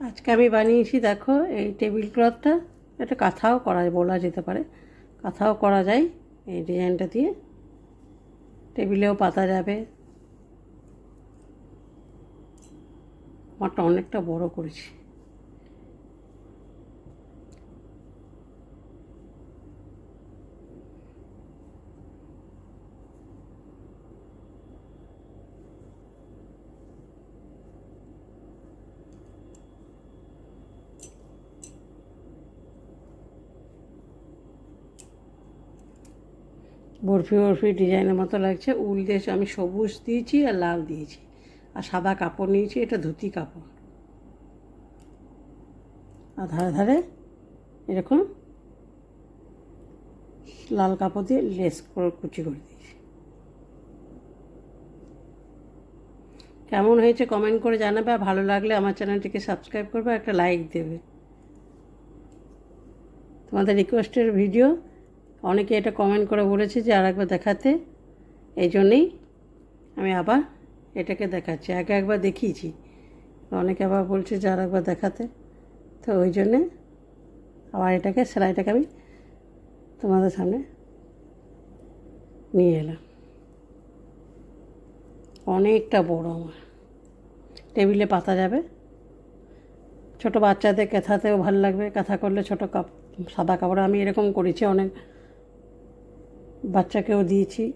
আজকে আমি বানিয়েছি, দেখো, এই টেবিল ক্লথটা এটা কাঁথাও করা, বলা যেতে পারে। কাঁথাও করা যায় এই ডিজাইনটা দিয়ে। টেবিলেও পাতা যাবে। আমারটা অনেকটা বড় করেছি। বরফি বরফি ডিজাইনের মতো লাগছে। উল দিয়ে আমি সবুজ দিয়েছি আর লাল দিয়েছি। আর সাদা কাপড় নিয়েছি, এটা ধুতি কাপড়। আর ধারে ধারে এরকম লাল কাপড় দিয়ে লেস করে কুচি করে দিয়েছি। কেমন হয়েছে কমেন্ট করে জানাবে আর ভালো লাগলে আমার চ্যানেলটিকে সাবস্ক্রাইব করবে একটা লাইক দেবে। তোমাদের রিকোয়েস্টের ভিডিও অনেকে এটা কমেন্ট করে বলেছে যে আর একবার দেখাতে। এই জন্যেই আমি আবার এটাকে দেখাচ্ছি। আগে একবার দেখিয়েছি। অনেকে আবার বলছে যে আর একবার দেখাতে। তো ওই জন্যে আবার এটাকে, সেলাইটাকে আমি তোমাদের সামনে নিয়ে এলাম। অনেকটা বড় আমার। টেবিলে পাতা যাবে। ছোট বাচ্চাদের কেথাতেও ভালো লাগবে। কাঁথা করলে ছোটো কাপ, সাদা কাপড় আমি এরকম করেছি অনেক বাচ্চাকেও দিয়েছি,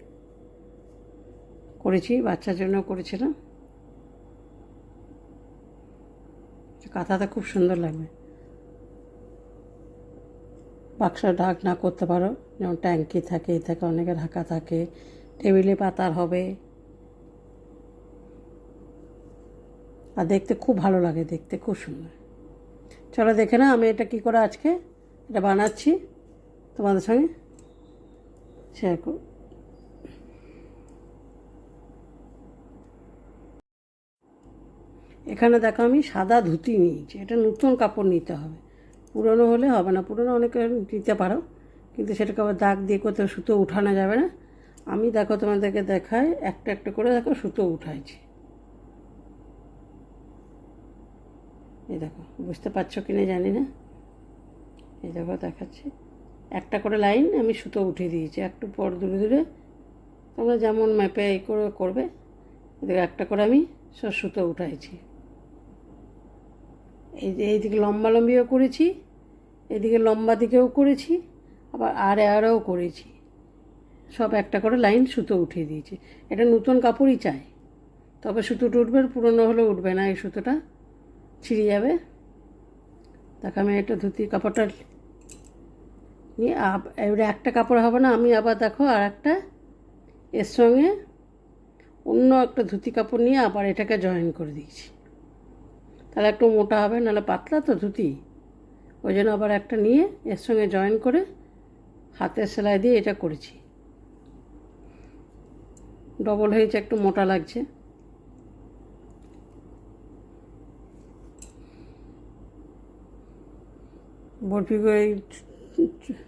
করেছি, বাচ্চার জন্য করেছিলাম কাঁথাটা খুব সুন্দর লাগবে। বাক্স ঢাক না করতে পারো, যেমন ট্যাঙ্কি থাকে, এ থাকে, অনেকে ঢাকা থাকে, টেবিলে পাতার হবে। আর দেখতে খুব ভালো লাগে, দেখতে খুব সুন্দর। চলো দেখে না আমি এটা কী করে আজকে এটা বানাচ্ছি তোমাদের সঙ্গে। শেয়ার এখানে দেখো আমি সাদা ধুতি নিয়েছি, এটা নতুন কাপড় নিতে হবে। পুরনো হলে হবে না, পুরনো অনেকে নিতে পারো, কিন্তু সেটাকে আবার দাগ দিয়ে কোথাও সুতো উঠানো যাবে না। আমি দেখো তোমাদেরকে দেখাই, একটা একটা করে দেখো সুতো উঠাইছি। এই দেখো, বুঝতে পারছ কি না জানি না। এই দেখো দেখাচ্ছি। একটা করে লাইন আমি সুতো উঠিয়ে দিয়েছি, একটু পর দূরে দূরে তোমরা যেমন ম্যাপে এই করে করবে, এদিকে একটা করে আমি সব সুতো উঠাইছি। এই যে এইদিকে লম্বা লম্বিও করেছি, এদিকে লম্বা দিকেও করেছি, আবার আর আরও করেছি। সব একটা করে লাইন সুতো উঠিয়ে দিয়েছি। এটা নতুন কাপড়ই চাই, তবে সুতোটা উঠবে, পুরনো হলে উঠবে না, এই সুতোটা ছিঁড়ে যাবে। দেখো আমি একটা ধুতি কাপড়টা নিয়ে এবারে একটা কাপড় হবে না, আমি আবার দেখো আর একটা এর সঙ্গে অন্য একটা ধুতি কাপড় নিয়ে আবার এটাকে জয়েন করে দিয়েছি। তাহলে একটু মোটা হবে, নাহলে পাতলা তো ধুতি। ওই জন্য আবার একটা নিয়ে এর সঙ্গে জয়েন করে হাতের সেলাই দিয়ে এটা করেছি। ডবল হয়েছে, একটু মোটা লাগছে। বরফিগুলো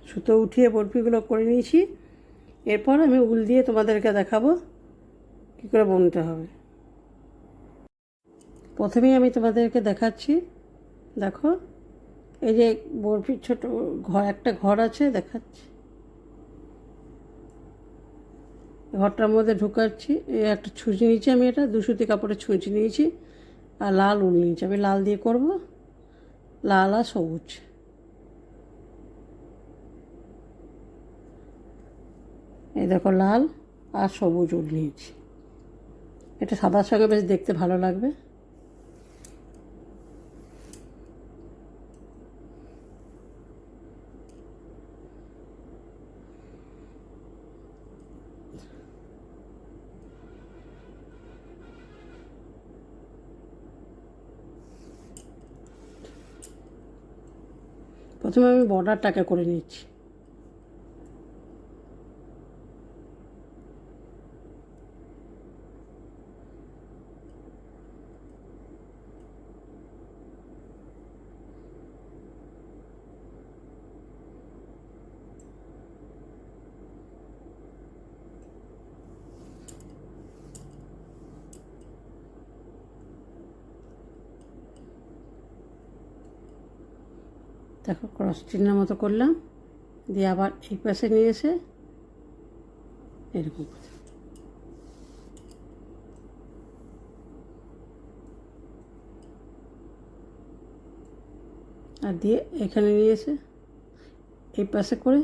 সুতো উঠিয়ে বরফিগুলো করে নিয়েছি। এরপর আমি উল দিয়ে তোমাদেরকে দেখাবো কী করে বুনতে হবে। প্রথমেই আমি তোমাদেরকে দেখাচ্ছি, দেখো, এই যে বরফির ছোট ঘর, একটা ঘর আছে, দেখাচ্ছি। ঘরটার মধ্যে ঢুকাচ্ছি, এই একটা ছুঁচি নিয়েছি আমি এটা দুশুতি কাপড়ের ছুঁচি নিয়েছি, আর লাল উল নিয়েছি। আমি লাল দিয়ে করব, লাল আর সবুজ। এই দেখো লাল আর সবুজ উল নিয়েছি। এটা সাদার সঙ্গে বেশ দেখতে ভালো লাগবে। প্রথমে আমি বর্ডারটাকে করে নিচ্ছি। দেখো ক্রস চিহ্নের মতো করলাম। দিয়ে আবার এই পাশে নিয়ে এসে এরকম আর দিয়ে এখানে নিয়ে এসে এই পাশে করে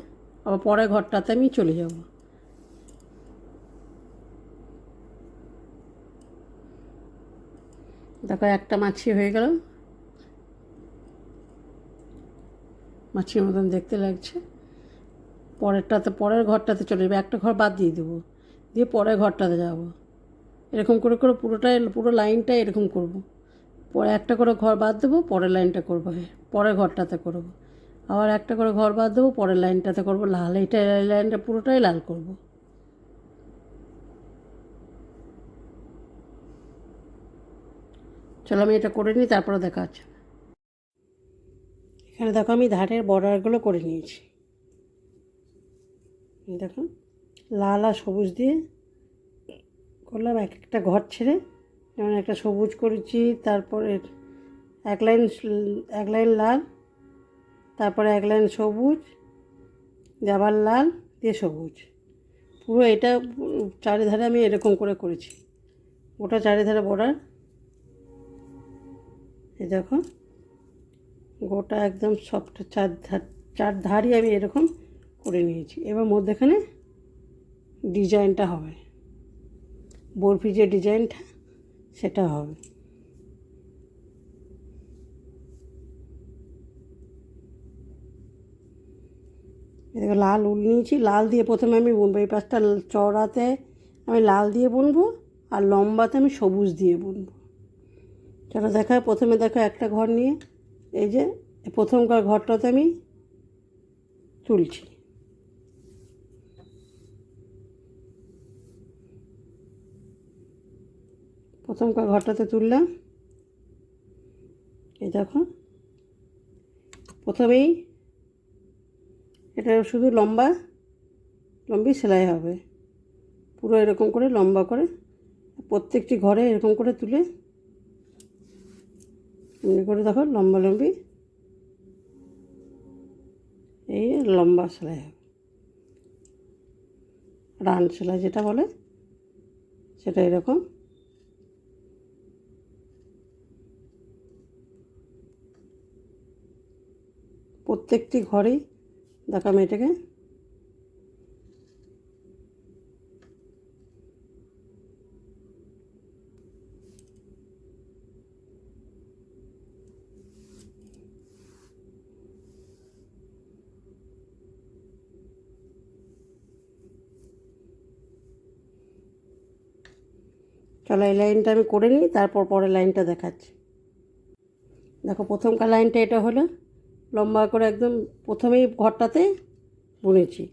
আবার পরের ঘরটাতে আমি চলে যাব। দেখো, একটা মাছি হয়ে গেল। মাছির মতন দেখতে লাগছে। পরেরটাতে, পরের ঘরটাতে চলে যাবে। একটা ঘর বাদ দিয়ে দেবো। দিয়ে পরের ঘরটাতে যাব। এরকম করে করে পুরোটাই, পুরো লাইনটা এরকম করব। পরে একটা করে ঘর বাদ দেবো, পরের লাইনটা করব। পরের ঘরটাতে করব। আবার একটা করে ঘর বাদ দেবো, পরের লাইনটাতে করব। লাল, এইটা এই লাইনটা পুরোটাই লাল করব। চলো আমি এটা করে নিই, তারপরে দেখা হচ্ছে। এখানে দেখো, আমি ধারের বর্ডারগুলো করে নিয়েছি। দেখো, লাল আর সবুজ দিয়ে করলাম এক একটা ঘর ছেড়ে। যেমন একটা সবুজ করেছি, তারপরে এক লাইন এক লাইন লাল, তারপরে এক লাইন সবুজ দিয়ে আবার লাল দিয়ে সবুজ। পুরো এটা চারিধারে আমি এরকম করে করেছি। গোটা চারিধারে বর্ডার। এই দেখো গোটা একদম সবটা চার ধার, চার ধারই আমি এরকম করে নিয়েছি। এবার মধ্যেখানে ডিজাইনটা হবে। বরফি যে ডিজাইনটা, সেটা হবে। এদিকে লাল উল নিয়েছি। লাল দিয়ে প্রথমে আমি বুনবো। এই পাশটা চড়াতে আমি লাল দিয়ে বুনবো আর লম্বাতে আমি সবুজ দিয়ে বুনবো। চলো দেখা, প্রথমে দেখো একটা ঘর নিয়ে। এই যে প্রথমকার ঘরটাতে আমি তুলছি। প্রথমকার ঘরটাতে তুললাম। এই দেখো। প্রথমেই এটা শুধু লম্বা, লম্বি সেলাই হবে। পুরো এরকম করে, লম্বা করে প্রত্যেকটি ঘরে এরকম করে তুলে এমনি করে দেখো, লম্বা লম্বি। এই লম্বা সেলাই হবে। রান সেলাই যেটা বলে, সেটা এরকম। প্রত্যেকটি ঘরেই দেখা মেয়েটাকে চলো এই লাইনটা আমি করে নিই, তারপর পরের লাইনটা দেখাচ্ছি। দেখো, প্রথমকার লাইনটা এটা হলো, লম্বা করে একদম প্রথমেই ঘরটাতে বুনেছি।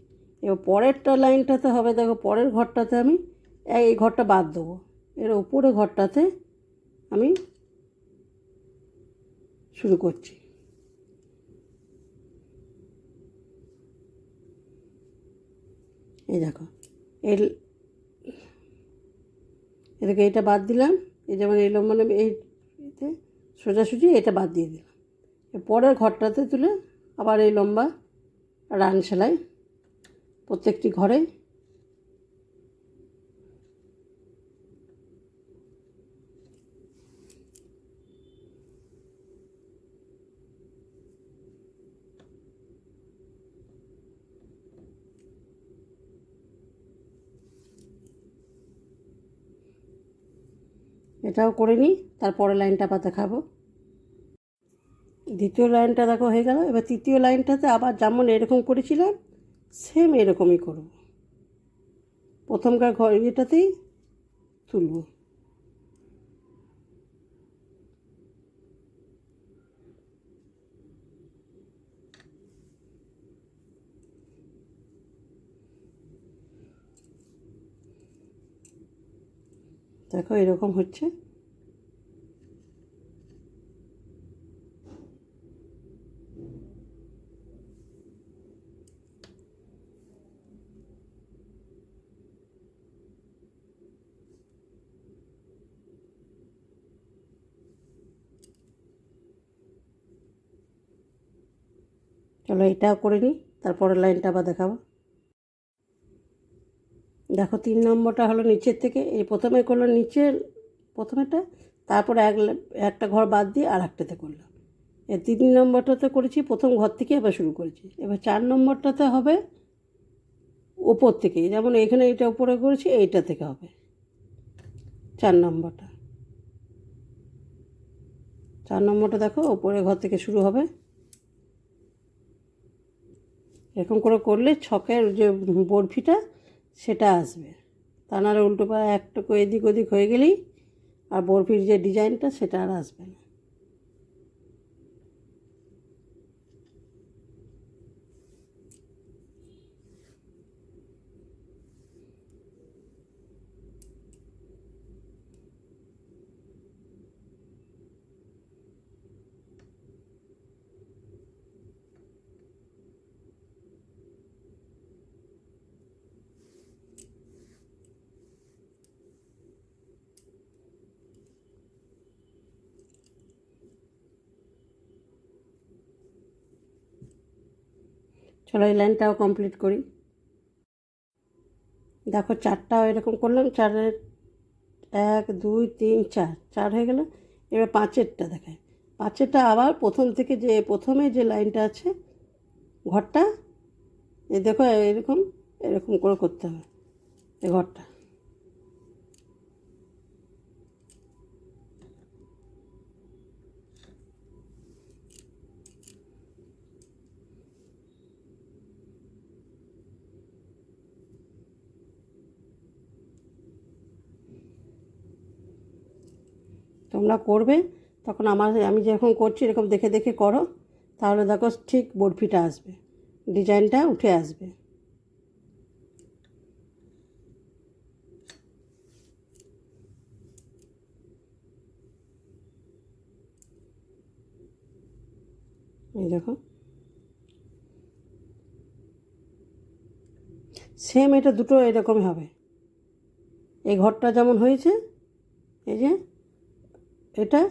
এবার পরেরটা লাইনটাতে হবে, দেখো, পরের ঘরটাতে আমি এই ঘরটা বাদ দেবো। এর উপরে ঘরটাতে আমি শুরু করছি। এই দেখো এই এদিকে এটা বাদ দিলাম, এই যেমন এই লম্বা লম্বা এই এতে সোজাসুজি এটা বাদ দিয়ে দিলাম। পরের ঘরটাতে তুলে আবার এই লম্বা রান সেলাই প্রত্যেকটি ঘরে এটাও করে নিই তারপরে লাইনটা আবার দেখাবো। দ্বিতীয় লাইনটা দেখো হয়ে গেল, এবার তৃতীয় লাইনটাতে আবার যেমন এরকম করেছিলাম সেম এরকমই করব। প্রথমকার ঘর ইয়েটাতেই তুলব। দেখো এরকম হচ্ছে। চলো এটাও করে নিই, তারপরের লাইনটা আবার দেখাবো। দেখো তিন নম্বরটা হলো নিচের থেকে, এই প্রথমে করল নিচের প্রথমেটা তারপরে এক একটা ঘর বাদ দিয়ে আর একটাতে করলাম এই তিন নম্বরটাতে করেছি, প্রথম ঘর থেকে এবার শুরু করেছি। এবার চার নম্বরটাতে হবে ওপর থেকে, যেমন এখানে এটা উপরে করেছি, এইটা থেকে হবে। চার নম্বরটা। চার নম্বরটা দেখো ওপরে ঘর থেকে শুরু হবে। এরকম করে করলে ছকের যে বরফিটা, সেটা আসবে। তা নাহলে উল্টো পায়ে একটুকু এদিক ওদিক হয়ে গেলেই আর বরফির যে ডিজাইনটা, সেটা আর আসবে না। চলো এই লাইনটাও কমপ্লিট করি। দেখো চারটাও এরকম করলাম, চারের এক, দুই, তিন, চার চার হয়ে গেল। এবার পাঁচেরটা দেখায় পাঁচেরটা আবার প্রথম থেকে যে প্রথমে যে লাইনটা আছে, ঘরটা, এ দেখো এরকম এরকম করে করতে হবে, এ ঘরটা। তোমরা করবে, তখন আমার আমি যেরকম করছি এরকম দেখে দেখে করো, তাহলে দেখো ঠিক বরফিটা আসবে, ডিজাইনটা উঠে আসবে। এই দেখো। সেম এটা দুটো এরকমই হবে। এই ঘরটা যেমন হয়েছে, এই যে এটা?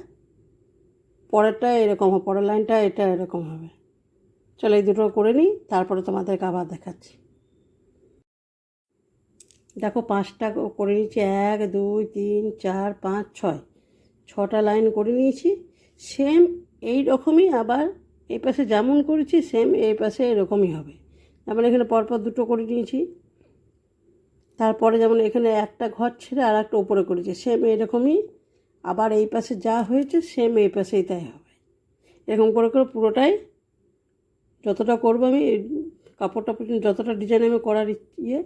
পরেরটা এরকম হবে, পরের লাইনটা এটা এরকম হবে। চলো এই দুটো করে নিই, তারপরে তোমাদেরকে আবার দেখাচ্ছি। দেখো পাঁচটা করে নিয়েছি, এক, দুই, তিন, চার, পাঁচ, ছয়। ছটা লাইন করে নিয়েছি, সেম এই রকমই আবার এই পাশে যেমন করেছি, সেম এই পাশে এরকমই হবে। যেমন এখানে পরপর দুটো করে নিয়েছি। তারপরে যেমন এখানে একটা ঘর ছেড়ে আর একটা উপরে করেছি, সেম এরকমই আবার এই পাশে যা হয়েছে সেম এই পাশেই তাই হবে। এরকম করে করে পুরোটাই যতটা করব আমি কাপড়টা যতটা ডিজাইন আমি করার ইয়ে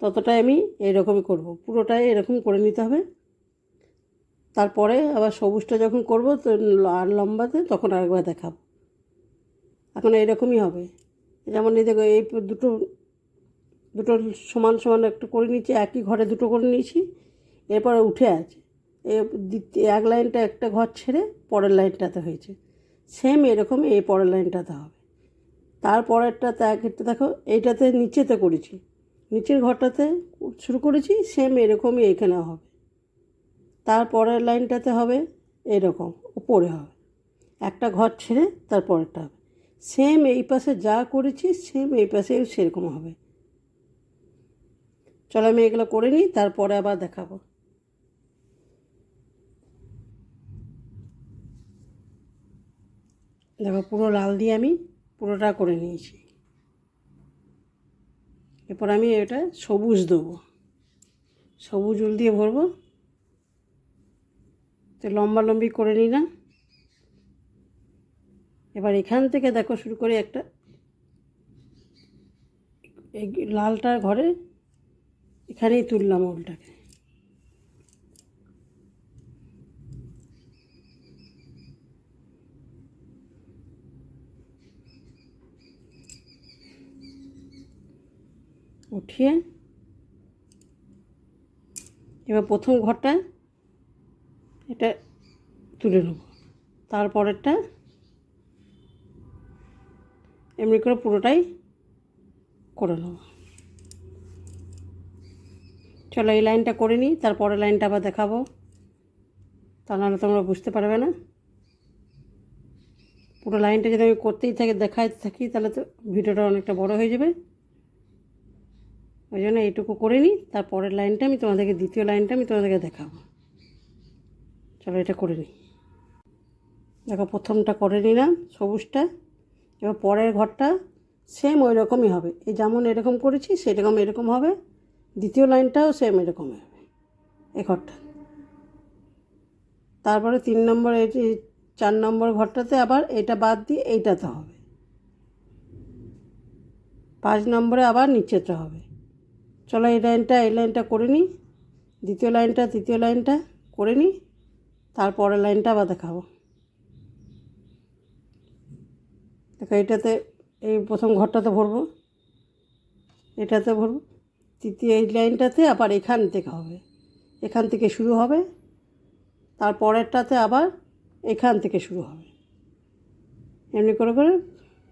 ততটাই আমি এইরকমই করব। পুরোটাই এরকম করে নিতে হবে। তারপরে আবার সবুজটা যখন করব, তো আর লম্বাতে তখন আরেকবার দেখাবো। এখন এইরকমই হবে। যেমন এই দেখো, এই দুটো দুটো সমান সমান একটু করে নিয়েছি একই ঘরে দুটো করে নিয়েছি, এরপরে উঠে আছে। এক লাইনটা একটা ঘর ছেড়ে পরের লাইনটাতে হয়েছে। সেম এরকম এই পরের লাইনটাতে হবে। তারপরেরটাতে একটা দেখো, এইটাতে নিচেতে করেছি। নিচের ঘরটাতে শুরু করেছি সেম এরকমই এখানে হবে। তারপরের লাইনটাতে হবে এরকম, উপরে হবে। একটা ঘর ছেড়ে তারপরেরটা হবে। সেম এই পাশে যা করেছি সেম এই পাশেও সেরকম হবে। চলো আমি এগুলো করে নিই, তারপরে আবার দেখাবো। দেখো, পুরো লাল দিয়ে আমি পুরোটা করে নিয়েছি। এরপর আমি এটা সবুজ দেবো। সবুজ উল দিয়ে ভরবো। তো লম্বা লম্বি করে না। এবার এখান থেকে দেখো, শুরু করে একটা এই লালটার ঘরে এখানেই তুললাম উলটাকে। উঠিয়ে এবার প্রথম ঘরটা এটা তুলে নেব। তারপরেরটা এমনি করে পুরোটাই করে নেব। চলো এই লাইনটা করে নিই, তারপরের লাইনটা আবার দেখাবো। তা নাহলে তোমরা বুঝতে পারবে না। পুরো লাইনটা যদি আমি করতেই থাকি, দেখাই থাকি, তাহলে তো ভিডিওটা অনেকটা বড় হয়ে যাবে। ওই জন্য এইটুকু করে নিই, তারপরের লাইনটা আমি তোমাদেরকে, দ্বিতীয় লাইনটা আমি তোমাদেরকে দেখাবো। চলো এটা করে নিই। দেখো, প্রথমটা করে নিলাম সবুজটা, এবার পরের ঘরটা সেম ওই রকমই হবে। এই যেমন এরকম করেছি, সেরকম এরকম হবে। দ্বিতীয় লাইনটাও সেম এরকমই হবে এই ঘরটা। তারপরে তিন নম্বর, এই চার নম্বর ঘরটাতে আবার এটা বাদ দিয়ে এইটাতে হবে। পাঁচ নম্বরে আবার নিচেতে হবে। চলো এই লাইনটা এই লাইনটা করে নিই। দ্বিতীয় লাইনটা, তৃতীয় লাইনটা করে নিই। তারপরের লাইনটা আবার দেখাবো। দেখো, এটাতে, এই প্রথম ঘরটাতে ভরবো। এটাতে ভরবো। তৃতীয় এই লাইনটাতে আবার এখান থেকে হবে। এখান থেকে শুরু হবে। তারপরেরটাতে আবার এখান থেকে শুরু হবে। এমনি করে করে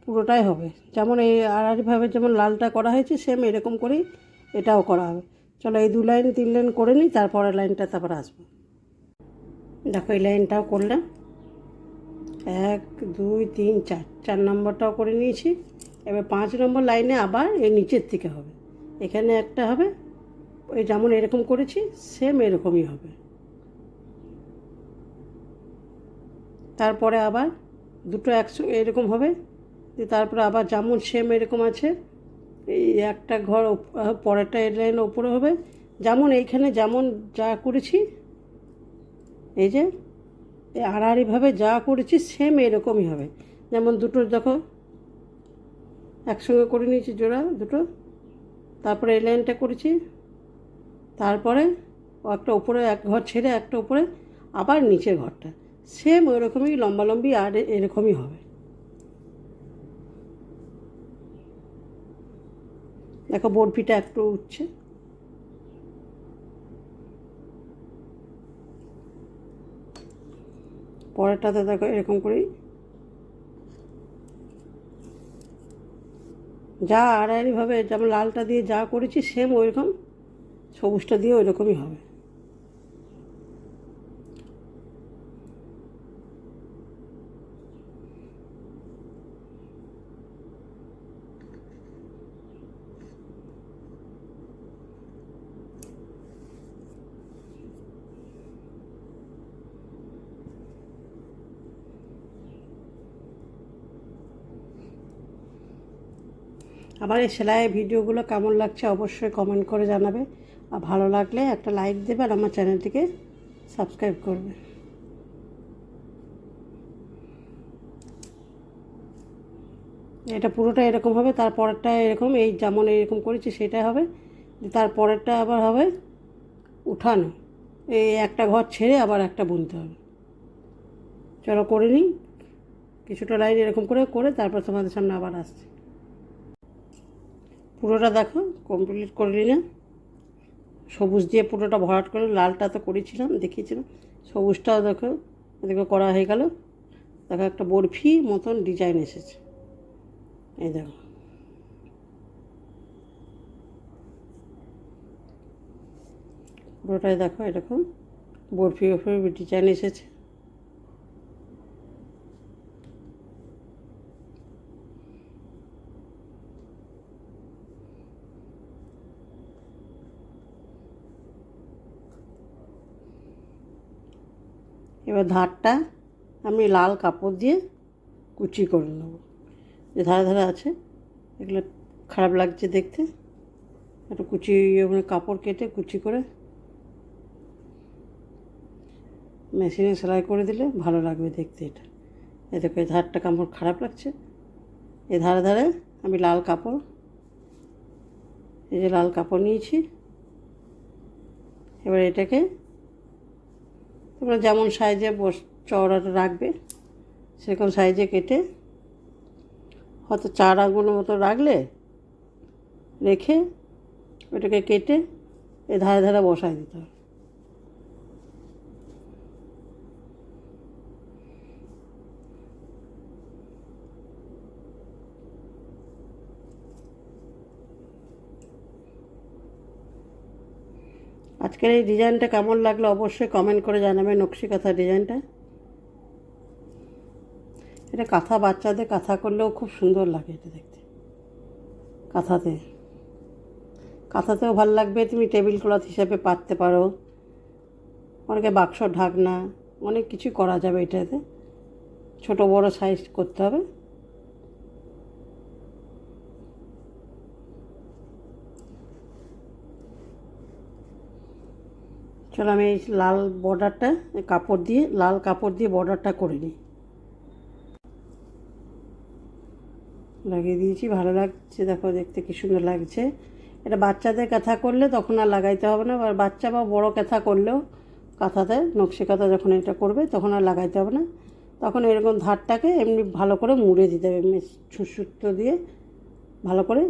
পুরোটাই হবে। যেমন এই আড়াআড়িভাবে যেমন লালটা করা হয়েছে, সেম এরকম করেই এটাও করা হবে। চলো এই দু লাইন, তিন লাইন করে নিই, তারপরের লাইনটা তারপর আসব। দেখো এই লাইনটাও করলাম। এক, দুই, তিন, চার চার নম্বরটাও করে নিয়েছি। এবার পাঁচ নম্বর লাইনে আবার এই নিচের থেকে হবে। এখানে একটা হবে ওই যেমন এরকম করেছি সেম এরকমই হবে। তারপরে আবার দুটো একসঙ্গে এরকম হবে তারপরে আবার যেমন সেম এরকম আছে এই একটা ঘর পরেরটা লাইন ওপরে হবে। যেমন এইখানে যেমন যা করেছি, এই যে আড়াআড়িভাবে যা করেছি সেম এরকমই হবে। যেমন দুটো দেখো, একসঙ্গে করে নিয়েছি জোড়া দুটো, তারপরে এই লাইনটা করেছি, তারপরে একটা উপরে এক ঘর ছেড়ে একটা উপরে আবার নিচের ঘরটা। সেম ওই রকমই লম্বালম্বি আর এরকমই হবে। দেখো বরফিটা একটু উঠছে। পরেরটাতে দেখো এরকম করেই। যা আড়াআড়িভাবে যেমন লালটা দিয়ে যা করেছি সেম ওইরকম, সবুজটা দিয়ে ওইরকমই হবে। আমার এই সেলাইয়ের ভিডিওগুলো কেমন লাগছে অবশ্যই কমেন্ট করে জানাবে। আর ভালো লাগলে একটা লাইক দেবে আর আমার চ্যানেলটিকে সাবস্ক্রাইব করবে। এটা পুরোটা এরকম হবে, তারপরেরটা এরকম, এই যেমন এরকম করেছি সেটাই হবে। তার পরেরটা আবার হবে উঠানো। এই একটা ঘর ছেড়ে আবার একটা বুনতে হবে। চলো করে নিই। কিছুটা লাইন এরকম করে করে তারপর তোমাদের সামনে আবার আসছি। পুরোটা দেখো কমপ্লিট করে নিলাম সবুজ দিয়ে পুরোটা ভরাট করে লালটা তো করেছিলাম, দেখিয়েছিলাম। সবুজটাও দেখো দেখো করা হয়ে গেল। দেখো একটা বরফি মতন ডিজাইন এসেছে। এই দেখো। পুরোটাই দেখো, এরকম বরফি বরফি ডিজাইন এসেছে। এবার ধারটা আমি লাল কাপড় দিয়ে কুচি করে নেব। যে ধারে ধারে আছে, এগুলো খারাপ লাগছে দেখতে। একটু কুচি ওখানে কাপড় কেটে কুচি করে মেশিনে সেলাই করে দিলে ভালো লাগবে দেখতে এটা। এই দেখো, এই ধারটা কাপড় খারাপ লাগছে। এই ধারে ধারে আমি লাল কাপড়, এই যে লাল কাপড় নিয়েছি। এবার এটাকে তোমরা যেমন সাইজে বস চওড়াটা রাখবে, সেরকম সাইজে কেটে হয়তো চার আঙুলের মতো রাখলে রেখে ওটাকে কেটে এ ধারে ধারে বসায় দিতে হবে। আজকের এই ডিজাইনটা কেমন লাগল অবশ্যই কমেন্ট করে জানাবে নকশি কাঁথা ডিজাইনটা। এটা কাঁথা বাচ্চাদের, কাঁথা করলেও খুব সুন্দর লাগে এটা দেখতে। কাঁথাতে। কাঁথাতেও ভালো লাগবে, তুমি টেবিল ক্লথ হিসাবে পাততে পারো। অনেকে বাক্স ঢাকনা, অনেক কিছু করা যাবে এটাতে। ছোট বড় সাইজ করতে হবে। চলো আমি এই লাল বর্ডারটা কাপড় দিয়ে, লাল কাপড় দিয়ে বর্ডারটা করে নিই। লাগিয়ে দিয়েছি, ভালো লাগছে, দেখো দেখতে কি সুন্দর লাগছে। এটা বাচ্চাদের কাঁথা করলে তখন আর লাগাইতে হবে না আর বাচ্চা বা বড় কাঁথা করলেও কাঁথাতে, নকশি কাঁথা যখন এটা করবে তখন আর লাগাইতে হবে না। তখন এরকম ধারটাকে এমনি ভালো করে মুড়ে দিতে হবে, এমনি সুতো দিয়ে ভালো করে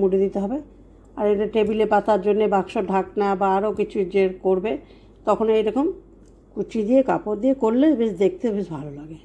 মুড়ে দিতে হবে। আর এটা টেবিলে পাতার জন্যে বাক্স, ঢাকনা বা আরও কিছু যে করবে, তখন এইরকম কুচি দিয়ে, কাপড় দিয়ে করলে বেশ দেখতে বেশ ভালো লাগে।